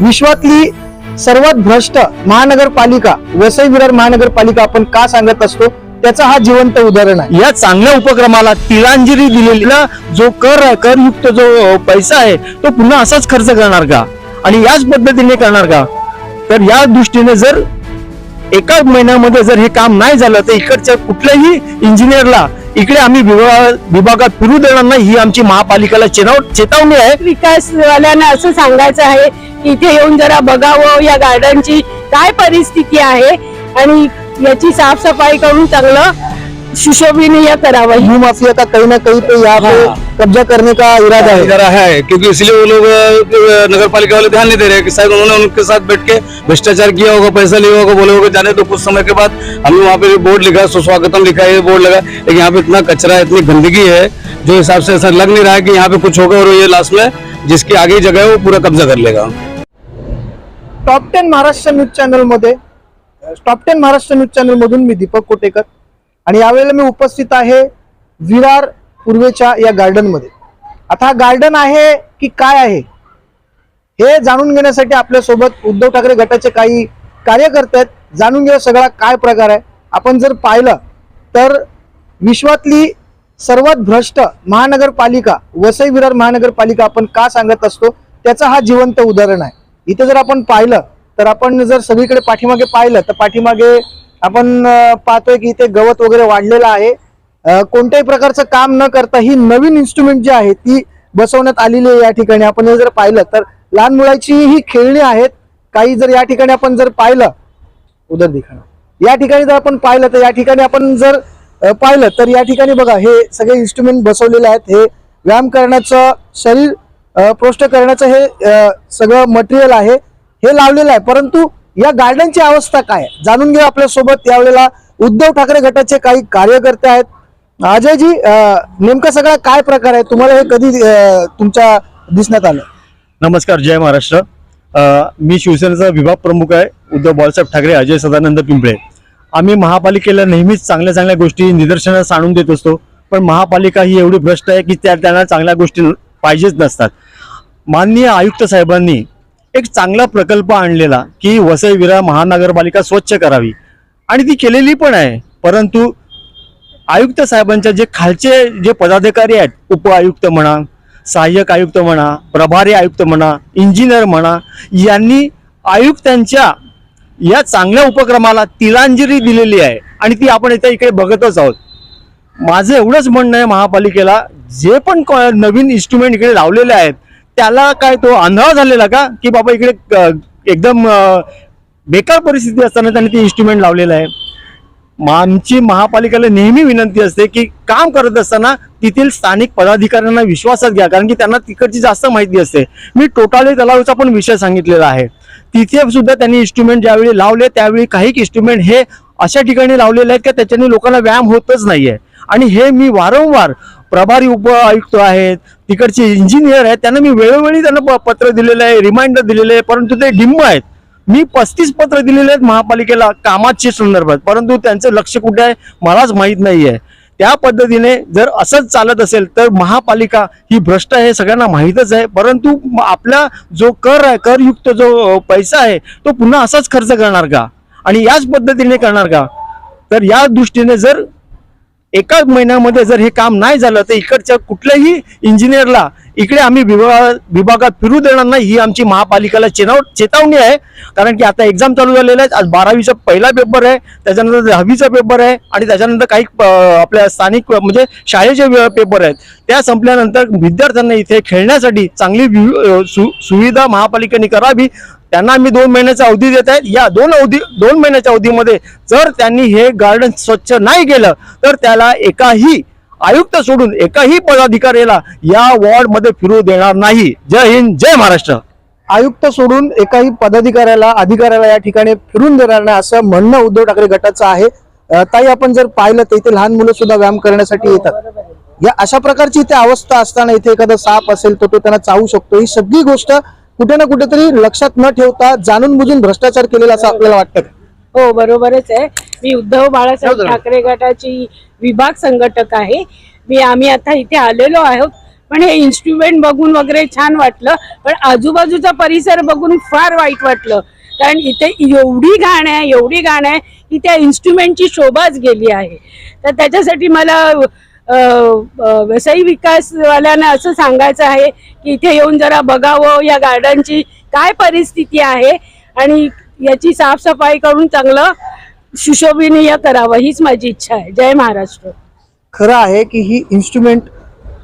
विश्वातली सर्वात भ्रष्ट महानगरपालिका वसई विरार महानगरपालिका आपण का सांगत असतो? त्याचा हा जिवंत उदाहरण आहे. या चांगल्या उपक्रमाला तिलांजली दिलेला जो कर करयुक्त जो पैसा आहे तो पुन्हा असाच खर्च करणार का? आणि याच पद्धतीने करणार का? तर या दृष्टीने जर एका महिन्यामध्ये जर हे काम नाही झालं तर इकडच्या कुठल्याही इंजिनियरला इकडे आम्ही विभागात फिरू देणार नाही ही आमची महापालिकेला चेताव चेतावणी आहे. विकासवाल्यांना असं सांगायचं आहे की इथे येऊन जरा बघावं या गार्डनची काय परिस्थिती आहे आणि याची साफसफाई करून चांगलं सुशोभनीय करावं? भू माफिया का कहीं ना कहीं पे यहाँ पे कब्जा करने का इरादा है। इधर है क्योंकि इसलिए वो लोग नगर पालिका वाले ध्यान नहीं दे रहे कि शायद उन्होंने उनके साथ बैठ के भ्रष्टाचार किया होगा पैसा लिया होगा बोले होगा जाने तो कुछ समय के बाद हमने वहाँ पे बोर्ड लिखा सुस्वागतम लिखा है बोर्ड लगा लेकिन यहाँ पे इतना कचरा है इतनी गंदगी है जो हिसाब से ऐसा लग नहीं रहा है कि यहाँ पे कुछ होगा और ये लास्ट में जिसकी आगे जगह है वो पूरा कब्जा कर लेगा। Top ten Maharashtra news channel मध्ये top ten Maharashtra news channel मधून मी दीपक कोटेकर. आणि यावेळेला मी उपस्थित आहे विरार पूर्वेच्या या गार्डनमध्ये आता हा गार्डन आहे की काय आहे? हे जाणून घेण्यासाठी आपल्यासोबत उद्धव ठाकरे गटाचे काही कार्यकर्ते आहेत. जाणून घेऊ सगळा काय प्रकार आहे. आपण जर पाहिलं तर विश्वातली सर्वात भ्रष्ट महानगरपालिका वसई विरार महानगरपालिका आपण का सांगत असतो? त्याचा हा जिवंत उदाहरण आहे. इथे जर आपण पाहिलं तर आपण जर सगळीकडे पाठीमागे पाहिलं तर पाठीमागे आपण पाहतोय की इथे गवत वगैरे वाढलेलं आहे. कोणत्याही प्रकारचं काम न करता ही नवीन इन्स्ट्रुमेंट जी आहे ती बसवण्यात आलेली आहे या ठिकाणी. आपण हे जर पाहिलं तर लहान मुलाची ही खेळणी आहेत. काही जर या ठिकाणी आपण जर पाहिलं उदर दिखाणं. या ठिकाणी जर आपण पाहिलं तर या ठिकाणी आपण जर पाहिलं तर या ठिकाणी बघा हे सगळे इन्स्ट्रुमेंट बसवलेले आहेत. हे व्यायाम करण्याचं शरीर अ, प्रोष्ट करण्याचं हे सगळं मटेरियल आहे. हे लावलेलं आहे परंतु या गार्डनची अवस्था काय जाणून घेऊ आपल्यासोबत यावेळेला उद्धव ठाकरे गटाचे काही कार्यकर्ते आहेत. अजयजी नेमका सगळा काय प्रकार आहे? तुम्हाला हे कधी तुमच्या दिसण्यात आलं? नमस्कार जय महाराष्ट्र. मी शिवसेनेचा विभाग प्रमुख आहे. उद्धव बाळासाहेब ठाकरे अजय सदानंद पिंपळे. आम्ही महापालिकेला नेहमीच चांगल्या चांगल्या गोष्टी निदर्शनास आणून देत असतो. पण महापालिका ही एवढी भ्रष्ट आहे की त्या त्यांना चांगल्या गोष्टी पाहिजेच नसतात. माननीय आयुक्त साहेबांनी एक चांगला प्रकल्प आणलेला की वसई विरा महानगरपालिका स्वच्छ करावी. आणि ती केलेली पण आहे. परंतु आयुक्त साहेबांच्या जे खालचे जे पदाधिकारी आहेत उप आयुक्त म्हणा सहाय्यक आयुक्त म्हणा प्रभारी आयुक्त म्हणा इंजिनियर म्हणा यांनी आयुक्तांच्या या चांगल्या उपक्रमाला तिलांजली दिलेली आहे. आणि ती आपण इथे इकडे बघतच आहोत. माझं एवढंच म्हणणं आहे महापालिकेला जे पण नवीन इन्स्ट्रुमेंट इकडे लावलेले आहेत त्याला काय तो आंधळा झालेला का? की बाबा इकडे एकदम बेकार परिस्थिती असताना त्यांनी ते इन्स्ट्रुमेंट लावलेलं आहे. आमची महापालिकेला नेहमी विनंती असते की काम करत असताना तेथील स्थानिक पदाधिकाऱ्यांना विश्वासात घ्या कारण की त्यांना तिकडची जास्त माहिती असते. मी टोटाले तलावचा पण विषय सांगितलेला आहे. तिथे सुद्धा त्यांनी इन्स्ट्रुमेंट ज्यावेळी लावले त्यावेळी काही इन्स्ट्रुमेंट हे अशा ठिकाणी लावलेले आहेत की त्याच्याने लोकांना व्यायाम होतच नाहीये. आणि हे मी वारंवार प्रभारी उप आयुक्त आहेत तिकडचे इंजिनियर आहेत त्यांना मी वेळोवेळी त्यांना प- पत्र दिलेलं आहे रिमाइंडर दिलेले आहे परंतु ते डिंब आहेत. मी पस्तीस पत्र दिलेले आहेत महापालिकेला कामाच्या संदर्भात परंतु त्यांचं लक्ष कुठे आहे मलाच माहीत नाही आहे त्या पद्धतीने जर असंच चालत असेल तर महापालिका ही भ्रष्ट आहे हे सगळ्यांना माहीतच आहे परंतु आपला जो कर आहे करयुक्त जो पैसा आहे तो पुन्हा असाच खर्च करणार का? आणि याच पद्धतीने करणार का? तर या दृष्टीने जर एका महिन्यामध्ये जर हे काम नाही झालं तर इकडच्या कुठल्याही इंजिनियरला इकडे आम्ही विभाग विभागात फिरू देणार नाही. ही आमची महापालिकेला चेनाव चेतावणी आहे. कारण की आता एक्झाम चालू झालेला आहे. आज बारावीचा पहिला पेपर आहे. त्याच्यानंतर दहावीचा पेपर आहे. आणि त्याच्यानंतर काही आपल्या स्थानिक म्हणजे शाळेचे पेपर आहेत. त्या संपल्यानंतर विद्यार्थ्यांना इथे खेळण्यासाठी चांगली सु सुविधा महापालिकेने करावी. त्यांना आम्ही दोन महिन्याचा अवधी देत आहेत या दोन अवधी दोन महिन्याच्या अवधीमध्ये जर त्यांनी हे गार्डन स्वच्छ नाही केलं तर त्याला एकाही आयुक्त सोडून एकाही पदाधिकाऱ्याला या वॉर्डमध्ये फिरू देणार नाही. जय हिंद जय महाराष्ट्र. आयुक्त सोडून एकाही पदाधिकाऱ्याला अधिकाऱ्याला या ठिकाणी फिरून देणार नाही असं म्हणणं उद्धव ठाकरे गटाचं आहे. ताई आपण जर पाहिलं तर इथे लहान मुलं सुद्धा व्यायाम करण्यासाठी येतात. या अशा प्रकारची इथे अवस्था असताना इथे एखादा साप असेल तर तो त्यांना चावू शकतो. ही सगळी गोष्ट कुठे ना कुठेतरी लक्षात न ठेवता जाणून बुजून भ्रष्टाचार केलेला असं आपल्याला वाटतं? हो बरोबरच आहे. मी उद्धव बाळासाहेब ठाकरे गटाची विभाग संघटक आहे. मी आम्ही आता इथे आलेलो आहोत. पण हे इन्स्ट्रुमेंट बघून वगैरे छान वाटलं. पण आजूबाजूचा परिसर बघून फार वाईट वाटलं. कारण इथे एवढी घाण आहे एवढी घाण आहे की त्या इन्स्ट्रुमेंटची शोभाच गेली आहे. तर त्याच्यासाठी मला वसई विकासवाल्यांना असं सांगायचं आहे की इथे येऊन जरा बघावं या गार्डनची काय परिस्थिती आहे आणि याची साफसफाई करून चांगलं सुशोभनीय करावं हीच माझी इच्छा आहे. जय महाराष्ट्र. खरं आहे की ही इन्स्ट्रुमेंट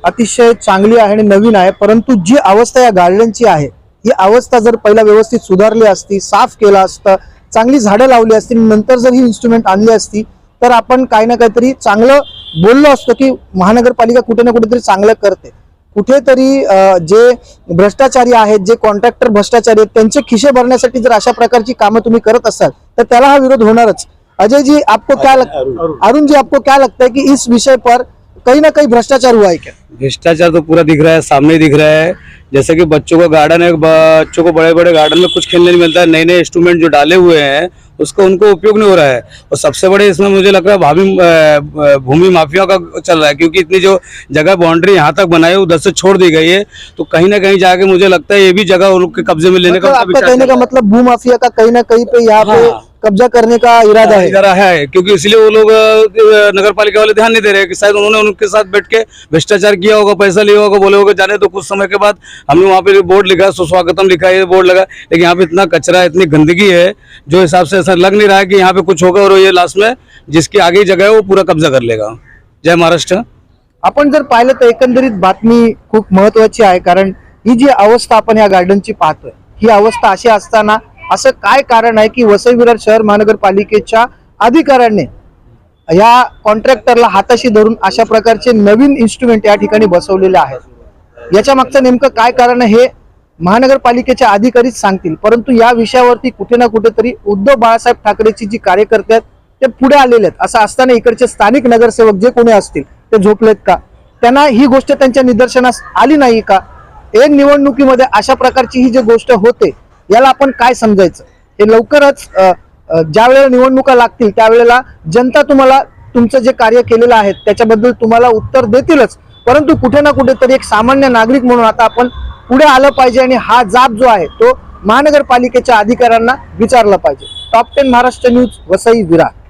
अतिशय चांगली आहे आणि नवीन आहे परंतु जी अवस्था या गार्डनची आहे ही अवस्था जर पहिला व्यवस्थित सुधारली असती साफ केलं असतं चांगली झाडं लावली असती नंतर जर ही इन्स्ट्रुमेंट आणली असती तर आपण काही ना काहीतरी चांगलं बोललो असतो की महानगरपालिका कुठे ना कुठेतरी चांगलं करते. कुठेतरी जे भ्रष्टाचारी आहेत जे कॉन्ट्रॅक्टर भ्रष्टाचारी आहेत त्यांचे खिशे भरण्यासाठी जर अशा प्रकारची कामं तुम्ही करत असाल तर त्याला हा विरोध होणारच. अजय जी आपको क्या लग अरुण. जी आपको क्या लगता है कि इस विषय पर कहीं ना कहीं भ्रष्टाचार हुआ है क्या? भ्रष्टाचार तो पूरा दिख रहा है सामने दिख रहा है। जैसे कि बच्चों का गार्डन है बच्चों को बड़े बड़े गार्डन में कुछ खेलने नहीं मिलता है नए नए इंस्ट्रूमेंट जो डाले हुए हैं उसका उनको उपयोग नहीं हो रहा है और सबसे बड़े इसमें मुझे लग रहा है भाभी भूमि माफिया का चल रहा है क्योंकि इतनी जो जगह बाउंड्री यहाँ तक बनाई है उधर से छोड़ दी गई है तो कहीं ना कहीं जाके मुझे लगता है ये भी जगह उनके कब्जे में लेने मतलब का आपका कहने का। मतलब भूमाफिया का कहीं ना कहीं पे यहाँ पे हाँ। कब्जा करने का इरादा है। इरादा है क्योंकि इसलिए वो लोग नगर पालिका वाले ध्यान नहीं दे रहे कि शायद उन्होंने उनके साथ बैठ के भ्रष्टाचार किया होगा पैसा लिया होगा बोले होगा जाने तो कुछ समय के बाद हमने वहाँ पे बोर्ड लिखा सुस्वागतम लिखा है बोर्ड लगा लेकिन यहाँ पे इतना कचरा इतनी गंदगी है जो हिसाब से ऐसा लग नहीं रहा है कि यहाँ पे कुछ होगा और ये लास्ट में जिसकी आगे जगह है वो पूरा कब्जा कर लेगा। जय महाराष्ट्र। आपण जर पाहिलं तर एकंदरीत बातमी खूप महत्वाची आहे कारण ही जी अवस्था आपण या गार्डनची पाहतोय ही अवस्था अशी असताना असं काय कारण आहे की वसई विरार शहर महानगरपालिकेच्या अधिकाऱ्यांनी या कॉन्ट्रॅक्टरला हाताशी धरून अशा प्रकारचे नवीन इन्स्ट्रुमेंट या ठिकाणी बसवलेले आहेत. याच्या मागचं नेमकं काय कारण आहे हे महानगरपालिकेच्या अधिकारीच सांगतील. परंतु या विषयावरती कुठे ना कुठेतरी उद्धव बाळासाहेब ठाकरेची जी कार्यकर्ते आहेत ते पुढे आलेले आहेत. असं असताना इकडचे स्थानिक नगरसेवक जे कोणी असतील ते झोपलेत का? त्यांना ही गोष्ट त्यांच्या निदर्शनास आली नाही का? एक निवडणुकीमध्ये अशा प्रकारची ही जी गोष्ट होते याला आपण काय समजायचं? हे लवकरच ज्यावेळेला निवडणुका लागतील त्यावेळेला जनता तुम्हाला तुमचं जे कार्य केलेलं आहे त्याच्याबद्दल तुम्हाला उत्तर देतीलच. परंतु कुठे ना कुठेतरी एक सामान्य नागरिक म्हणून आता आपण पुढे आलं पाहिजे आणि हा जाब जो आहे तो महानगरपालिकेच्या अधिकाऱ्यांना विचारला पाहिजे. Top ten Maharashtra news Vasai Virar